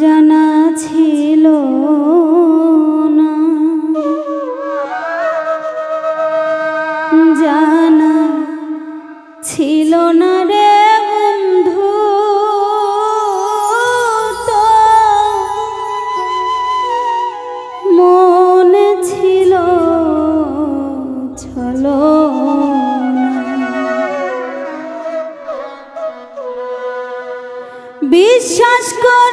জানা ছিল না। জানা ছিল না রে বন্ধু তো মনে ছিল ছলো বিশ্বাস কর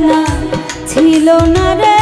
ঠিকানা ছিল না রে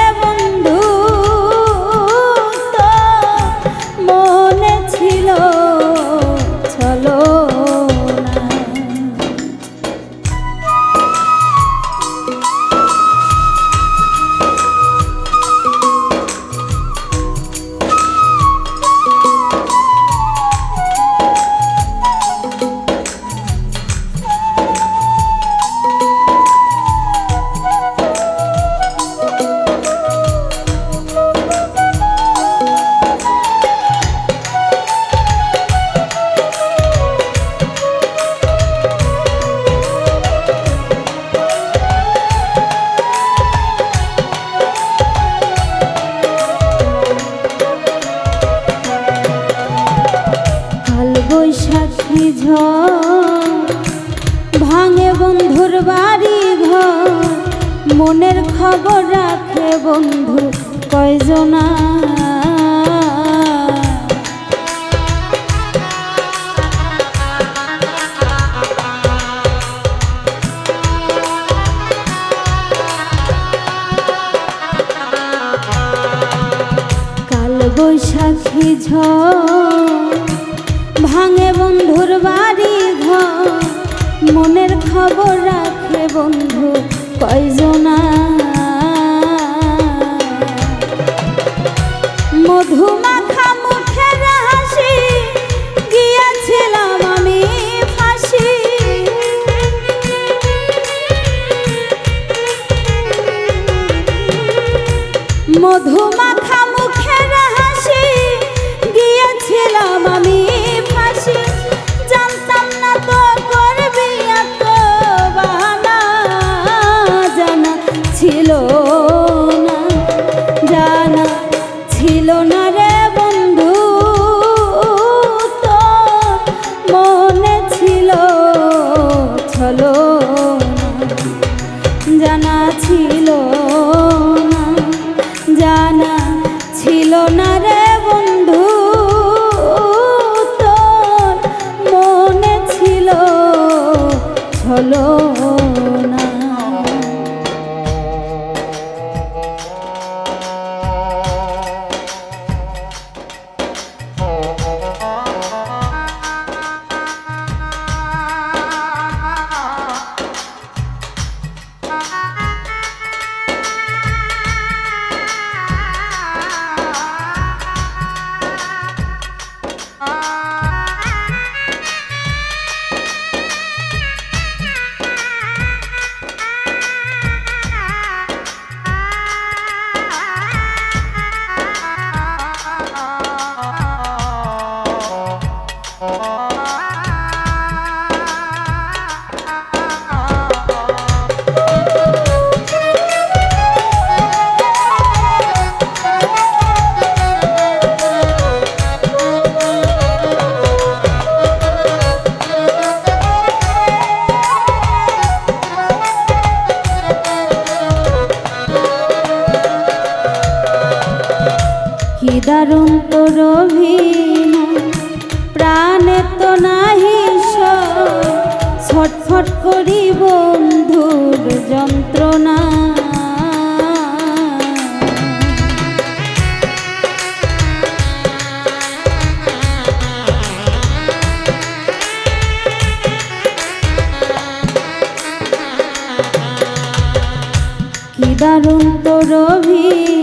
মনের খবর রাখে বন্ধু, কয়জনা? বৈশাখী ঝ ভাঙে বন্ধুর বাড়ি ঘ মনের খবর রাখে বন্ধু কয়জনা মধু ছিল না রে বন্ধু তোর মনে ছিল ছলো দারুণ তোর প্রাণে তো নাহি ছটফট করি বন্ধুর যন্ত্রণা। দারুণ তোর ভিড়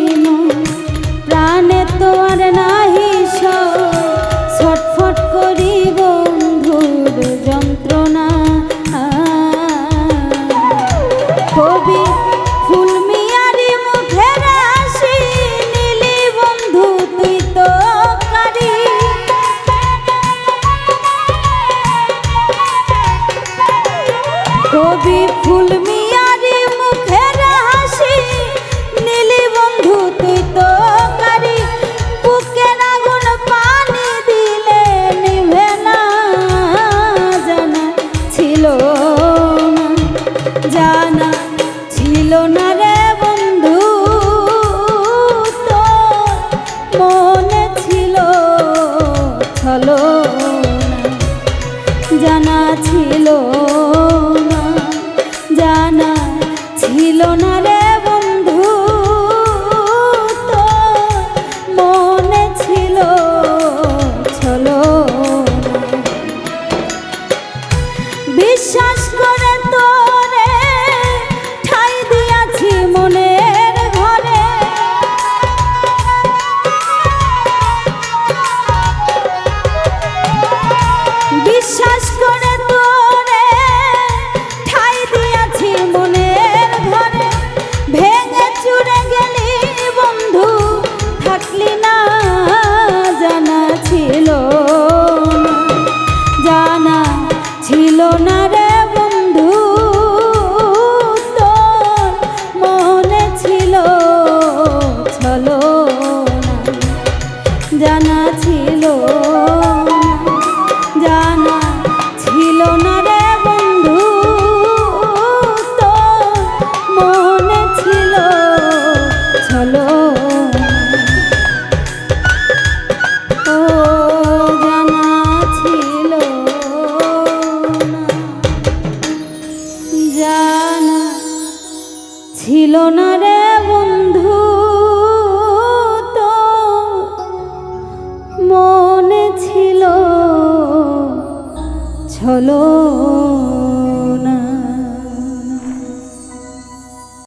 তো আর নাহি ছটফট করি বন্ধুর যন্ত্রণা। কবি জানা ছিল না জানা ছিল না রে। ছিল না রে বন্ধু তো মনে ছিল ছলো